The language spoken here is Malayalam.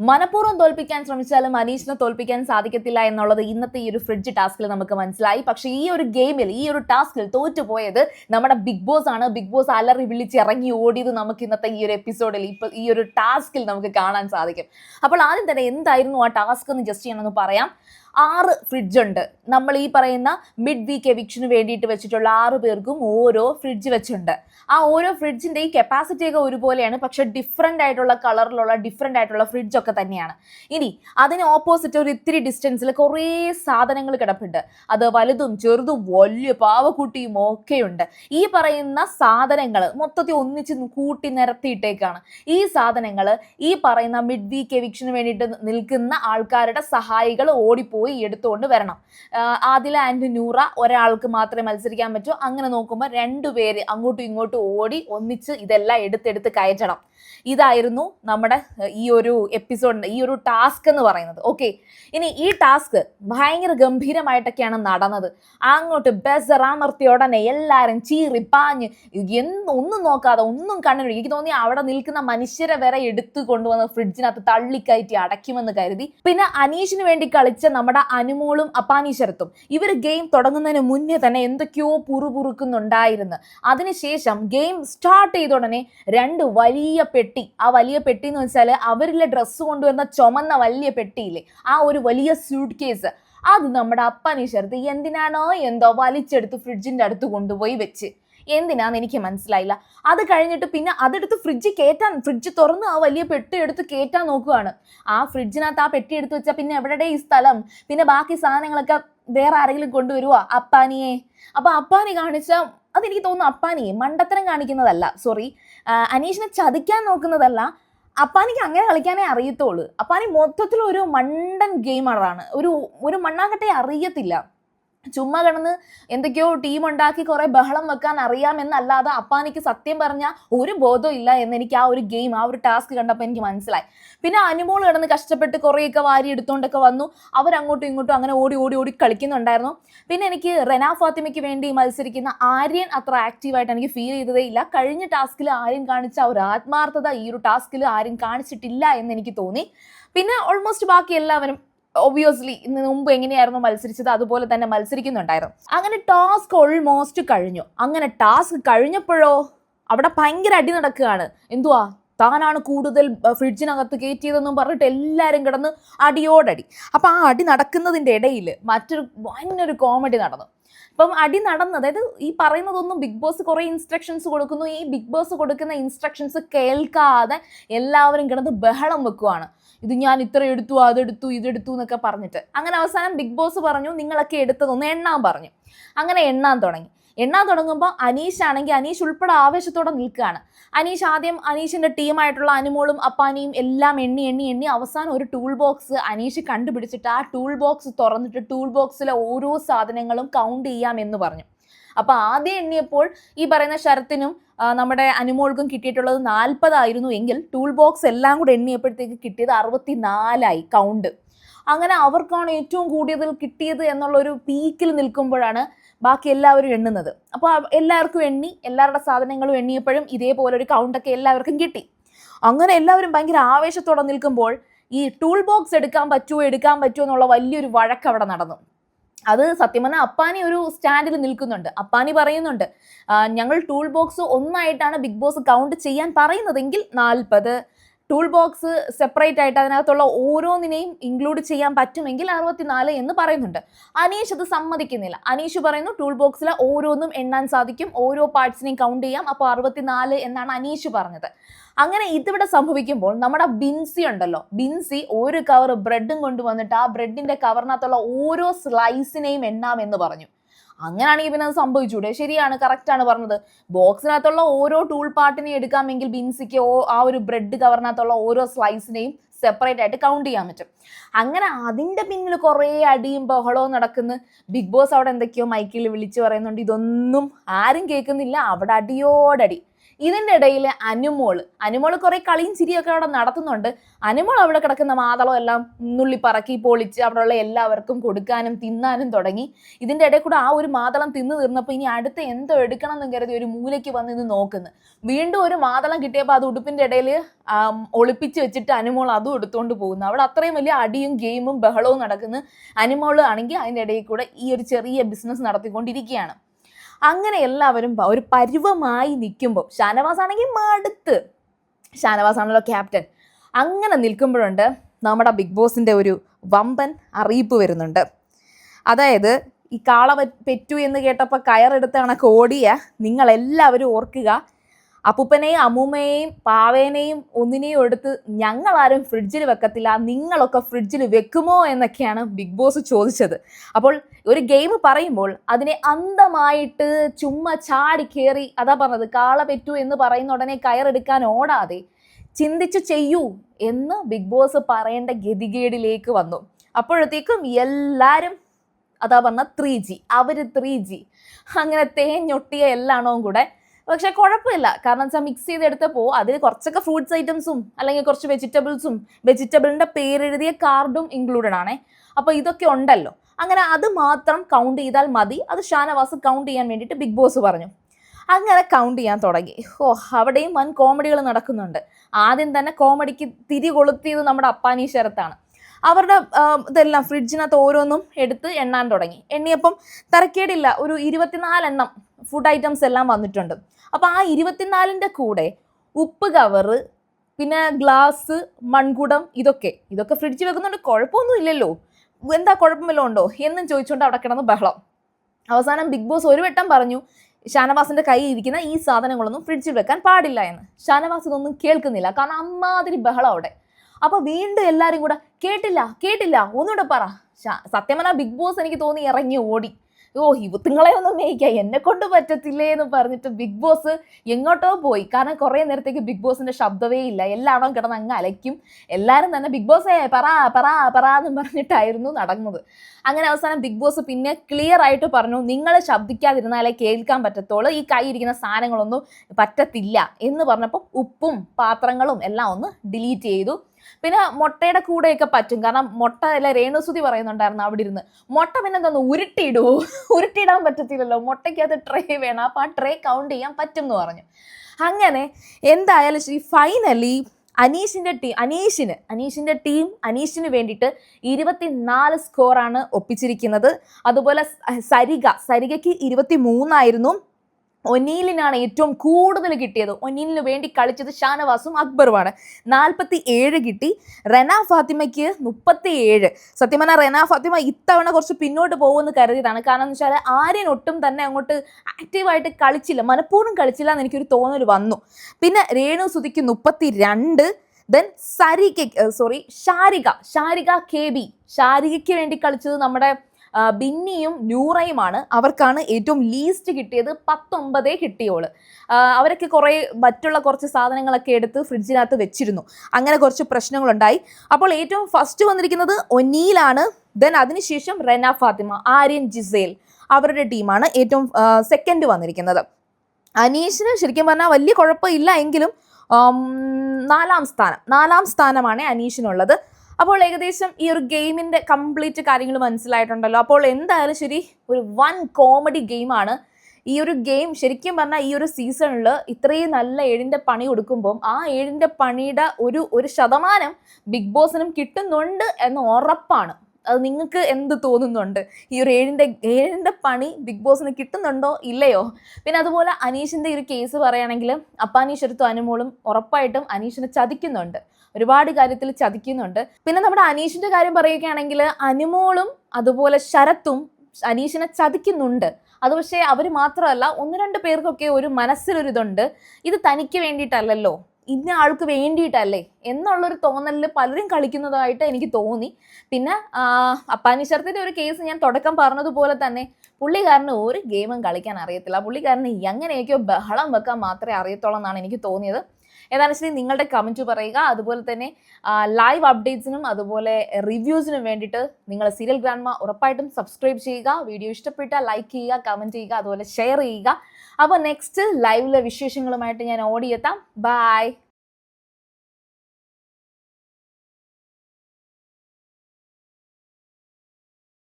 മനഃപൂർവം തോൽപ്പിക്കാൻ ശ്രമിച്ചാലും അനീഷിനെ തോൽപ്പിക്കാൻ സാധിക്കത്തില്ല എന്നുള്ളത് ഇന്നത്തെ ഈ ഒരു ഫ്രിഡ്ജ് ടാസ്കിൽ നമുക്ക് മനസ്സിലായി. പക്ഷേ ഈ ഒരു ഗെയിമിൽ ഈ ഒരു ടാസ്കിൽ തോറ്റുപോയത് നമ്മുടെ ബിഗ് ബോസ് ആണ്. ബിഗ് ബോസ് അലറി വിളിച്ച് ഇറങ്ങി ഓടിയത് നമുക്ക് ഇന്നത്തെ ഈ ഒരു എപ്പിസോഡിൽ ഇപ്പോൾ ഈ ഒരു ടാസ്കിൽ നമുക്ക് കാണാൻ സാധിക്കും. അപ്പോൾ ആദ്യം തന്നെ എന്തായിരുന്നു ആ ടാസ്ക് എന്ന് ജസ്റ്റ് ഞാനൊന്ന് പറയാം. ആറ് ഫ്രിഡ്ജ് ഉണ്ട്. നമ്മൾ ഈ പറയുന്ന മിഡ് വീക്ക് എവിക്ഷന് വേണ്ടിയിട്ട് വെച്ചിട്ടുള്ള ആറ് പേർക്കും ഓരോ ഫ്രിഡ്ജ് വെച്ചിട്ടുണ്ട്. ആ ഓരോ ഫ്രിഡ്ജിന്റെ ഈ കപ്പാസിറ്റി ഒക്കെ ഒരുപോലെയാണ് പക്ഷെ ഡിഫറെന്റ് ആയിട്ടുള്ള കളറിലുള്ള ഡിഫറെന്റ് ആയിട്ടുള്ള ഫ്രിഡ്ജ് ഒക്കെ തന്നെയാണ്. ഇനി അതിന് ഓപ്പോസിറ്റ് ഒരു ഇത്തിരി ഡിസ്റ്റൻസിൽ കുറേ സാധനങ്ങൾ കിടപ്പുണ്ട്. അത് വലുതും ചെറുതും വലിയ പാവക്കുട്ടിയും ഒക്കെയുണ്ട്. ഈ പറയുന്ന സാധനങ്ങൾ മൊത്തത്തിൽ ഒന്നിച്ച് കൂട്ടി നിരത്തിയിട്ടേക്കാണ്. ഈ സാധനങ്ങൾ ഈ പറയുന്ന മിഡ് വീക്ക് എവിക്ഷന് വേണ്ടിയിട്ട് നിൽക്കുന്ന ആൾക്കാരുടെ സഹായികൾ ഓടിപ്പോയി എടുത്തുകൊണ്ട് വരണം. ആദില ആൻഡ് നൂറ ഒരാൾക്ക് മാത്രമേ മത്സരിക്കാൻ പറ്റൂ. അങ്ങനെ നോക്കുമ്പോൾ രണ്ടുപേര് അങ്ങോട്ടും ഇങ്ങോട്ടും ഓടി ഒന്നിച്ച് ഇതെല്ലാം എടുത്തെടുത്ത് കയറ്റണം. ഇതായിരുന്നു നമ്മുടെ ഈ ഒരു എപ്പിസോഡ് ഈ ഒരു ടാസ്ക് എന്ന് പറയുന്നത്. ഓക്കെ ഇനി ഈ ടാസ്ക് ഭയങ്കര ഗംഭീരമായിട്ടൊക്കെയാണ് നടന്നത്. അങ്ങോട്ട് ബെസറാമർത്തിയ ഉടനെ എല്ലാവരും ചീറി പാഞ്ഞ് ഒന്നും നോക്കാതെ ഒന്നും കണ്ണിന് എനിക്ക് തോന്നി അവിടെ നിൽക്കുന്ന മനുഷ്യരെ വരെ എടുത്തു കൊണ്ടുവന്ന് ഫ്രിഡ്ജിനകത്ത് തള്ളിക്കയറ്റി അടയ്ക്കുമെന്ന് കരുതി. പിന്നെ അനീഷിന് വേണ്ടി കളിച്ച നമ്മുടെ അനുമോളും അപ്പാനീശരത്തും ഇവർ ഗെയിം തുടങ്ങുന്നതിന് മുന്നേ തന്നെ എന്തൊക്കെയോ പുറുപുറുക്കുന്നുണ്ടായിരുന്നു. അതിനുശേഷം ഗെയിം സ്റ്റാർട്ട് ചെയ്ത ഉടനെ രണ്ട് വലിയ പെട്ടി. ആ വലിയ പെട്ടി എന്ന് വെച്ചാൽ അവരിലെ ഡ്രസ്സ് കൊണ്ടുവരുന്ന ചുമന്ന വലിയ പെട്ടിയില്ലേ? ആ ഒരു വലിയ സ്യൂട്ട് കേസ് അത് നമ്മുടെ അപ്പാനീശ്വരത്ത് എന്തിനാണോ എന്തോ വലിച്ചെടുത്ത് ഫ്രിഡ്ജിന്റെ അടുത്ത് കൊണ്ടുപോയി വെച്ച്. എന്തിനാന്ന് എനിക്ക് മനസ്സിലായില്ല. അത് കഴിഞ്ഞിട്ട് പിന്നെ അതെടുത്ത് ഫ്രിഡ്ജ് കയറ്റാൻ ഫ്രിഡ്ജ് തുറന്ന് ആ വലിയ പെട്ടി എടുത്ത് കയറ്റാൻ നോക്കുകയാണ് ആ ഫ്രിഡ്ജിനകത്ത് ആ പെട്ടി എടുത്ത് വെച്ചാൽ പിന്നെ എവിടെ ഈ സ്ഥലം? പിന്നെ ബാക്കി സാധനങ്ങളൊക്കെ വേറെ ആരെങ്കിലും കൊണ്ടുവരുവോ? അപ്പാനിയെ. അപ്പൊ അപ്പാനി കാണിച്ച അതെനിക്ക് തോന്നുന്നു അപ്പാനിയെ. മണ്ടത്തരം കാണിക്കുന്നതല്ല. സോറി അനീഷിനെ ചതിക്കാൻ നോക്കുന്നതല്ല. അപ്പാനിക്ക് അങ്ങനെ കളിക്കാനേ അറിയത്തുള്ളൂ. അപ്പാനി മൊത്തത്തിൽ ഒരു മണ്ടൻ ഗെയിമറാണ്. ഒരു ഒരു മണ്ണാങ്കട്ടെ അറിയത്തില്ല. ചുമ്മാ കിടന്ന് എന്തൊക്കെയോ ടീം ഉണ്ടാക്കി കുറെ ബഹളം വെക്കാൻ അറിയാമെന്നല്ലാതെ അപ്പാനിക്ക് സത്യം പറഞ്ഞാൽ ഒരു ബോധവും ഇല്ല എന്ന് എനിക്ക് ആ ഒരു ഗെയിം ആ ഒരു ടാസ്ക് കണ്ടപ്പോൾ എനിക്ക് മനസ്സിലായി. പിന്നെ അനുമോൾ കിടന്ന് കഷ്ടപ്പെട്ട് കുറേയൊക്കെ വാരി എടുത്തുകൊണ്ടൊക്കെ വന്നു. അവരങ്ങോട്ടും ഇങ്ങോട്ടും അങ്ങനെ ഓടി ഓടി ഓടി കളിക്കുന്നുണ്ടായിരുന്നു. പിന്നെ എനിക്ക് റെന ഫാത്തിമയ്ക്ക് വേണ്ടി മത്സരിക്കുന്ന ആര്യൻ അത്ര ആക്റ്റീവായിട്ട് എനിക്ക് ഫീൽ ചെയ്തതേ ഇല്ല. കഴിഞ്ഞ ടാസ്കിൽ ആര്യൻ കാണിച്ച ഒരു ആത്മാർത്ഥത ഈ ഒരു ടാസ്കിൽ ആര്യൻ കാണിച്ചിട്ടില്ല എന്ന് എനിക്ക് തോന്നി. പിന്നെ ഓൾമോസ്റ്റ് ബാക്കി എല്ലാവരും ഒബിയസ്ലി ഇന്ന് മുമ്പ് എങ്ങനെയായിരുന്നു മത്സരിച്ചത്? അതുപോലെ തന്നെ മത്സരിക്കുന്നുണ്ടായിരുന്നു. അങ്ങനെ ടാസ്ക് ഓൾമോസ്റ്റ് കഴിഞ്ഞു. അങ്ങനെ ടാസ്ക് കഴിഞ്ഞപ്പോഴോ അവിടെ ഭയങ്കര അടി നടക്കുകയാണ്. എന്തുവാ? താനാണ് കൂടുതൽ ഫ്രിഡ്ജിനകത്ത് കയറ്റിയതെന്നും പറഞ്ഞിട്ട് എല്ലാവരും കിടന്ന് അടിയോടടി. അപ്പം ആ അടി നടക്കുന്നതിന്റെ ഇടയിൽ മറ്റൊരു ഭയങ്കര കോമഡി നടന്നു. അപ്പം അടി നടന്നു അതായത് ഈ പറയുന്നതൊന്നും ബിഗ് ബോസ് കുറേ ഇൻസ്ട്രക്ഷൻസ് കൊടുക്കുന്നു. ഈ ബിഗ് ബോസ് കൊടുക്കുന്ന ഇൻസ്ട്രക്ഷൻസ് കേൾക്കാതെ എല്ലാവരും കിടന്ന് ബഹളം വെക്കുവാണ്. ഇത് ഞാൻ ഇത്ര എടുത്തു അതെടുത്തു ഇതെടുത്തു എന്നൊക്കെ പറഞ്ഞിട്ട്. അങ്ങനെ അവസാനം ബിഗ് ബോസ് പറഞ്ഞു നിങ്ങളൊക്കെ എടുത്തതൊന്ന് എണ്ണാൻ പറഞ്ഞു. അങ്ങനെ എണ്ണാൻ തുടങ്ങി. എണ്ണാൻ തുടങ്ങുമ്പോൾ അനീഷ് ആണെങ്കിൽ അനീഷ് ഉൾപ്പെടെ ആവേശത്തോടെ നിൽക്കുകയാണ്. അനീഷ് ആദ്യം അനീഷിന്റെ ടീമായിട്ടുള്ള അനുമോളും അപ്പാനിയും എല്ലാം എണ്ണി എണ്ണി എണ്ണി അവസാനം ഒരു ടൂൾ ബോക്സ് അനീഷ് കണ്ടുപിടിച്ചിട്ട് ആ ടൂൾ ബോക്സ് തുറന്നിട്ട് ടൂൾ ബോക്സിലെ ഓരോ സാധനങ്ങളും കൗണ്ട് ചെയ്യാം എന്ന് പറഞ്ഞു. അപ്പൊ ആദ്യം എണ്ണിയപ്പോൾ ഈ പറയുന്ന ശരത്തിനും നമ്മുടെ അനുമോൾക്കും കിട്ടിയിട്ടുള്ളത് നാൽപ്പതായിരുന്നു എങ്കിൽ ടൂൾ ബോക്സ് എല്ലാം കൂടെ എണ്ണിയപ്പോഴത്തേക്ക് കിട്ടിയത് അറുപത്തി നാലായി കൗണ്ട് അങ്ങനെ അവർക്കാണ് ഏറ്റവും കൂടിയതിൽ കിട്ടിയത് എന്നുള്ള ഒരു പീക്കിൽ നിൽക്കുമ്പോഴാണ് ബാക്കി എല്ലാവരും എണ്ണുന്നത്. അപ്പോൾ എല്ലാവർക്കും എണ്ണി എല്ലാവരുടെ സാധനങ്ങളും എണ്ണിയപ്പോഴും ഇതേപോലെ ഒരു കൗണ്ടൊക്കെ എല്ലാവർക്കും കിട്ടി. അങ്ങനെ എല്ലാവരും ഭയങ്കര ആവേശത്തോടെ നിൽക്കുമ്പോൾ ഈ ടൂൾ ബോക്സ് എടുക്കാൻ പറ്റുമോ എടുക്കാൻ പറ്റുമോ എന്നുള്ള വലിയൊരു വഴക്ക് അവിടെ നടന്നു. അത് സത്യം പറഞ്ഞാൽ അപ്പാനി ഒരു സ്റ്റാൻഡിൽ നിൽക്കുന്നുണ്ട്. അപ്പാനി പറയുന്നുണ്ട് ഞങ്ങൾ ടൂൾ ബോക്സ് ഒന്നായിട്ടാണ് ബിഗ് ബോസ് കൗണ്ട് ചെയ്യാൻ പറയുന്നതെങ്കിൽ നാൽപ്പത്. ടൂൾ ബോക്സ് സെപ്പറേറ്റ് ആയിട്ട് അതിനകത്തുള്ള ഓരോന്നിനെയും ഇൻക്ലൂഡ് ചെയ്യാൻ പറ്റുമെങ്കിൽ അറുപത്തിനാല് എന്ന് പറയുന്നുണ്ട്. അനീഷ് അത് സമ്മതിക്കുന്നില്ല. അനീഷ് പറയുന്നു ടൂൾ ബോക്സിലെ ഓരോന്നും എണ്ണാൻ സാധിക്കും ഓരോ പാർട്സിനെയും കൗണ്ട് ചെയ്യാം അപ്പോൾ അറുപത്തിനാല് എന്നാണ് അനീഷ് പറഞ്ഞത്. അങ്ങനെ ഇതിവിടെ സംഭവിക്കുമ്പോൾ നമ്മുടെ ബിൻസി ഉണ്ടല്ലോ. ബിൻസി ഒരു കവർ ബ്രെഡും കൊണ്ടുവന്നിട്ട് ആ ബ്രെഡിന്റെ കവറിനകത്തുള്ള ഓരോ സ്ലൈസിനെയും എണ്ണാം എന്ന് പറഞ്ഞു. അങ്ങനെയാണെങ്കിൽ പിന്നെ അത് സംഭവിച്ചൂടെ? ശരിയാണ് കറക്റ്റ് ആണ് പറഞ്ഞത്. ബോക്സിനകത്തുള്ള ഓരോ ടൂൾ പാർട്ടിനെയും എടുക്കാമെങ്കിൽ ബിൻസിക്ക് ആ ഒരു ബ്രെഡ് കവറിനകത്തുള്ള ഓരോ സ്ലൈസിനെയും സെപ്പറേറ്റ് ആയിട്ട് കൗണ്ട് ചെയ്യാൻ പറ്റും. അങ്ങനെ അതിന്റെ പിന്നിൽ കുറേ അടിയും ബഹളവും നടക്കുന്ന. ബിഗ് ബോസ് അവിടെ എന്തൊക്കെയോ മൈക്കിൽ വിളിച്ചു പറയുന്നുണ്ട്. ഇതൊന്നും ആരും കേൾക്കുന്നില്ല. അവിടെ അടിയോടടി. ഇതിന്റെ ഇടയിൽ അനുമോൾ അനുമോൾ കുറേ കളിയും ചിരിയൊക്കെ അവിടെ നടത്തുന്നുണ്ട്. അനുമോൾ അവിടെ കിടക്കുന്ന മാതളം എല്ലാം നുള്ളി പറക്കി പൊളിച്ച് അവിടെയുള്ള എല്ലാവർക്കും കൊടുക്കാനും തിന്നാനും തുടങ്ങി. ഇതിന്റെ ഇടയിൽ കൂടെ ആ ഒരു മാതളം തിന്നു തീർന്നപ്പോൾ ഇനി അടുത്ത് എന്തോ എടുക്കണം എന്ന് കരുതി ഒരു മൂലയ്ക്ക് വന്ന് ഇത് നോക്കുന്നു. വീണ്ടും ഒരു മാതളം കിട്ടിയപ്പോൾ അത് ഉടുപ്പിന്റെ ഇടയിൽ ഒളിപ്പിച്ച് വെച്ചിട്ട് അനുമോൾ അതും എടുത്തുകൊണ്ട് പോകുന്നു. അവിടെ അത്രയും വലിയ അടിയും ഗെയിമും ബഹളവും നടക്കുന്നു. അനുമോൾ ആണെങ്കിൽ അതിന്റെ ഇടയിൽ കൂടെ ഈ ഒരു ചെറിയ ബിസിനസ് നടത്തിക്കൊണ്ടിരിക്കുകയാണ്. അങ്ങനെ എല്ലാവരും ഒരു പരുവമായി നിൽക്കുമ്പോൾ ഷാനവാസ് ആണെങ്കിൽ മടുത്ത്. ഷാനവാസ് ആണല്ലോ ക്യാപ്റ്റൻ അങ്ങനെ നിൽക്കുമ്പോഴുണ്ട് നമ്മുടെ ബിഗ് ബോസിന്റെ ഒരു വമ്പൻ അറിയിപ്പ് വരുന്നുണ്ട്. അതായത് ഈ കാള പെറ്റു എന്ന് കേട്ടപ്പോൾ കയറെടുത്ത് കണക്ക് ഓടിയ നിങ്ങളെല്ലാവരും ഓർക്കുക അപ്പൂപ്പനെയും അമ്മൂമ്മയെയും പാവേനെയും ഒന്നിനെയും എടുത്ത് ഞങ്ങളാരും ഫ്രിഡ്ജിൽ വെക്കത്തില്ല നിങ്ങളൊക്കെ ഫ്രിഡ്ജിൽ വെക്കുമോ എന്നൊക്കെയാണ് ബിഗ് ബോസ് ചോദിച്ചത്. അപ്പോൾ ഒരു ഗെയിം പറയുമ്പോൾ അതിനെ അന്തമായിട്ട് ചുമ്മാ ചാടി കയറി അതാ പറഞ്ഞത് കാള പെറ്റു എന്ന് പറയുന്ന ഉടനെ കയറെടുക്കാൻ ഓടാതെ ചിന്തിച്ച് ചെയ്യൂ എന്ന് ബിഗ് ബോസ് പറയേണ്ട ഗതികേടിലേക്ക് വന്നു. അപ്പോഴത്തേക്കും എല്ലാവരും അതാ പറഞ്ഞ ത്രീ ജി അവർ ത്രീ ജി അങ്ങനെ തേഞ്ഞൊട്ടിയ എല്ലാണവും കൂടെ പക്ഷെ കുഴപ്പമില്ല. കാരണം വെച്ചാൽ മിക്സ് ചെയ്തെടുത്തപ്പോൾ അതിൽ കുറച്ചൊക്കെ ഫ്രൂട്ട്സ് ഐറ്റംസും അല്ലെങ്കിൽ കുറച്ച് വെജിറ്റബിൾസും വെജിറ്റബിളിന്റെ പേരെഴുതിയ കാർഡും ഇൻക്ലൂഡഡ് ആണേ. അപ്പോൾ ഇതൊക്കെ ഉണ്ടല്ലോ. അങ്ങനെ അത് മാത്രം കൗണ്ട് ചെയ്താൽ മതി. അത് ഷാനവാസ് കൗണ്ട് ചെയ്യാൻ വേണ്ടിയിട്ട് ബിഗ് ബോസ് പറഞ്ഞു. അങ്ങനെ കൗണ്ട് ചെയ്യാൻ തുടങ്ങി. ഓ അവിടെയും വൻ കോമഡികൾ നടക്കുന്നുണ്ട്. ആദ്യം തന്നെ കോമഡിക്ക് തിരി കൊളുത്തിയത് നമ്മുടെ അപ്പാനി ശരത്താണ്. അവരുടെ ഇതെല്ലാം ഫ്രിഡ്ജിനകത്ത് ഓരോന്നും എടുത്ത് എണ്ണാൻ തുടങ്ങി. എണ്ണിയപ്പം തരക്കേടില്ല. ഒരു ഇരുപത്തിനാലെണ്ണം ഫുഡ് ഐറ്റംസ് എല്ലാം വന്നിട്ടുണ്ട്. അപ്പോൾ ആ ഇരുപത്തിനാലിന്റെ കൂടെ ഉപ്പ് കവറ് പിന്നെ ഗ്ലാസ് മൺകുടം ഇതൊക്കെ ഇതൊക്കെ ഫ്രിഡ്ജിൽ വെക്കുന്നുണ്ട്. കുഴപ്പമൊന്നും ഇല്ലല്ലോ. എന്താ കുഴപ്പമില്ല ഉണ്ടോ? എന്നും ചോദിച്ചുകൊണ്ട് അവിടെ കിടന്ന് ബഹളം. അവസാനം ബിഗ് ബോസ് ഒരു വട്ടം പറഞ്ഞു ഷാനവാസിന്റെ കയ്യിൽ ഇരിക്കുന്ന ഈ സാധനങ്ങളൊന്നും ഫ്രിഡ്ജിൽ വെക്കാൻ പാടില്ല എന്ന്. ഷാനവാസ് ഇതൊന്നും കേൾക്കുന്നില്ല. കാരണം അമ്മാതിരി ബഹളം അവിടെ. അപ്പോൾ വീണ്ടും എല്ലാവരും കൂടെ കേട്ടില്ല കേട്ടില്ല ഒന്നുകൂടെ പറ. സത്യമന ബിഗ് ബോസ് എനിക്ക് തോന്നി ഇറങ്ങി ഓടി. ഓ ഇവത്തുങ്ങളെ ഒന്നും മേയിക്കാം എന്നെ കൊണ്ട് പറ്റത്തില്ലേ എന്ന് പറഞ്ഞിട്ട് ബിഗ് ബോസ് എങ്ങോട്ടോ പോയി. കാരണം കുറേ നേരത്തേക്ക് ബിഗ് ബോസിന്റെ ശബ്ദമേ ഇല്ല. എല്ലാവരും കിടന്ന് അങ്ങ് അലയ്ക്കും. എല്ലാവരും തന്നെ ബിഗ് ബോസേ പറ പറ പറ എന്ന് പറഞ്ഞിട്ടായിരുന്നു നടന്നത്. അങ്ങനെ അവസാനം ബിഗ് ബോസ് പിന്നെ ക്ലിയർ ആയിട്ട് പറഞ്ഞു നിങ്ങൾ ശബ്ദിക്കാതിരുന്നാലേ കേൾക്കാൻ പറ്റത്തുള്ളൂ. ഈ കൈ ഇരിക്കുന്ന സാധനങ്ങളൊന്നും പറ്റത്തില്ല. എന്ന് പറഞ്ഞപ്പോൾ ഉപ്പും പാത്രങ്ങളും എല്ലാം ഒന്ന് ഡിലീറ്റ് ചെയ്തു. പിന്നെ മുട്ടയുടെ കൂടെയൊക്കെ പറ്റും. കാരണം മുട്ട അല്ല രേണുസുതി പറയുന്നുണ്ടായിരുന്നു അവിടെ ഇരുന്ന് മുട്ട പിന്നെ എന്തോന്ന് ഉരുട്ടിയിടുവോ ഉരുട്ടിയിടാൻ പറ്റത്തില്ലല്ലോ. മുട്ടയ്ക്കകത്ത് ട്രേ വേണം. അപ്പോൾ ആ ട്രേ കൗണ്ട് ചെയ്യാൻ പറ്റും എന്ന് പറഞ്ഞു. അങ്ങനെ എന്തായാലും ശരി ഫൈനലി അനീഷിന്റെ ടീം അനീഷിന് അനീഷിന്റെ ടീം അനീഷിന് വേണ്ടിയിട്ട് ഇരുപത്തിനാല് സ്കോറാണ് ഒപ്പിച്ചിരിക്കുന്നത്. അതുപോലെ സരിക സരികയ്ക്ക് ഇരുപത്തി മൂന്നായിരുന്നു ഒനീലിനാണ് ഏറ്റവും കൂടുതൽ കിട്ടിയത്. ഒനീലിന് വേണ്ടി കളിച്ചത് ഷാനവാസും അക്ബറുമാണ്. നാൽപ്പത്തി ഏഴ് കിട്ടി. റെന ഫാത്തിമയ്ക്ക് മുപ്പത്തി ഏഴ് സത്യം പറഞ്ഞാൽ റെന ഫാത്തിമ ഇത്തവണ കുറച്ച് പിന്നോട്ട് പോകുമെന്ന് കരുതിയതാണ്. കാരണം എന്ന് വെച്ചാൽ ആര്യൻ ഒട്ടും തന്നെ അങ്ങോട്ട് ആക്റ്റീവായിട്ട് കളിച്ചില്ല. മനഃപൂർവം കളിച്ചില്ല എന്ന് എനിക്കൊരു തോന്നൽ വന്നു. പിന്നെ രേണു സുതിക്ക് മുപ്പത്തി രണ്ട് then Sarika sorry Sharika Sharika K B. ഷാരികയ്ക്ക് വേണ്ടി കളിച്ചത് നമ്മുടെ ബിന്നിയും നൂറയുമാണ്. അവർക്കാണ് ഏറ്റവും ലീസ്റ്റ് കിട്ടിയത് പത്തൊമ്പതേ കിട്ടിയോൾ. അവരൊക്കെ കുറേ മറ്റുള്ള കുറച്ച് സാധനങ്ങളൊക്കെ എടുത്ത് ഫ്രിഡ്ജിനകത്ത് വെച്ചിരുന്നു. അങ്ങനെ കുറച്ച് പ്രശ്നങ്ങളുണ്ടായി. അപ്പോൾ ഏറ്റവും ഫസ്റ്റ് വന്നിരിക്കുന്നത് ഒനീലാണ്. ദെൻ അതിനുശേഷം റെന ഫാത്തിമ ആര്യൻ ജിസേൽ അവരുടെ ടീമാണ് ഏറ്റവും സെക്കൻഡ് വന്നിരിക്കുന്നത്. അനീഷിന് ശരിക്കും പറഞ്ഞാൽ വലിയ കുഴപ്പമില്ല എങ്കിലും നാലാം സ്ഥാനം. നാലാം സ്ഥാനമാണ് അനീഷിനുള്ളത്. അപ്പോൾ ഏകദേശം ഈ ഒരു ഗെയിമിന്റെ കംപ്ലീറ്റ് കാര്യങ്ങൾ മനസ്സിലായിട്ടുണ്ടല്ലോ. അപ്പോൾ എന്തായാലും ശരി ഒരു വൺ കോമഡി ഗെയിമാണ്. ഈ ഒരു ഗെയിം ശരിക്കും പറഞ്ഞാൽ ഈ ഒരു സീസണിൽ ഇത്രയും നല്ല ഏഴിന്റെ പണി കൊടുക്കുമ്പോൾ ആ ഏഴിന്റെ പണിയുടെ ഒരു ഒരു ശതമാനം ബിഗ് ബോസിനും കിട്ടുന്നുണ്ട് എന്ന് ഉറപ്പാണ്. അത് നിങ്ങൾക്ക് എന്ത് തോന്നുന്നുണ്ട്? ഈ ഒരു ഏഴിന്റെ ഏഴിന്റെ പണി ബിഗ് ബോസിന് കിട്ടുന്നുണ്ടോ? ഇല്ലയോ? പിന്നെ അതുപോലെ അനീഷിന്റെ ഒരു കേസ് പറയുകയാണെങ്കിൽ അപ്പാനീഷടുത്തും അനുമോളും ഉറപ്പായിട്ടും അനീഷിനെ ചതിക്കുന്നുണ്ട്. ഒരുപാട് കാര്യത്തിൽ ചതിക്കുന്നുണ്ട്. പിന്നെ നമ്മുടെ അനീഷിന്റെ കാര്യം പറയുകയാണെങ്കിൽ അനുമോളും അതുപോലെ ശരത്തും അനീഷിനെ ചതിക്കുന്നുണ്ട്. അത് പക്ഷേ അവർ മാത്രമല്ല ഒന്ന് രണ്ട് പേർക്കൊക്കെ ഒരു മനസ്സിലൊരിതുണ്ട്. ഇത് തനിക്ക് വേണ്ടിയിട്ടല്ലല്ലോ. ഇന്ന ആൾക്ക് വേണ്ടിയിട്ടല്ലേ എന്നുള്ളൊരു തോന്നലിൽ പലരും കളിക്കുന്നതായിട്ട് എനിക്ക് തോന്നി. പിന്നെ അപ്പാനിശർത്തിന്റെ ഒരു കേസ് ഞാൻ തുടക്കം പറഞ്ഞതുപോലെ തന്നെ പുള്ളിക്കാരന് ഒരു ഗെയിമും കളിക്കാൻ അറിയത്തില്ല. പുള്ളിക്കാരന് എങ്ങനെയൊക്കെയോ ബഹളം വെക്കാൻ മാത്രമേ അറിയത്തുള്ളൂ എന്നാണ് എനിക്ക് തോന്നിയത്. ഏതാണെന്ന് വെച്ചാൽ നിങ്ങളുടെ കമന്റ് പറയുക. അതുപോലെ തന്നെ ലൈവ് അപ്ഡേറ്റ്സിനും അതുപോലെ റിവ്യൂസിനും വേണ്ടിയിട്ട് നിങ്ങൾ സീരിയൽ ഗ്രാൻഡ്മ ഉറപ്പായിട്ടും സബ്സ്ക്രൈബ് ചെയ്യുക. വീഡിയോ ഇഷ്ടപ്പെട്ടാൽ ലൈക്ക് ചെയ്യുക കമന്റ് ചെയ്യുക അതുപോലെ ഷെയർ ചെയ്യുക. അപ്പോൾ നെക്സ്റ്റ് ലൈവിലെ വിശേഷങ്ങളുമായിട്ട് ഞാൻ ഓടിയെത്താം. ബൈ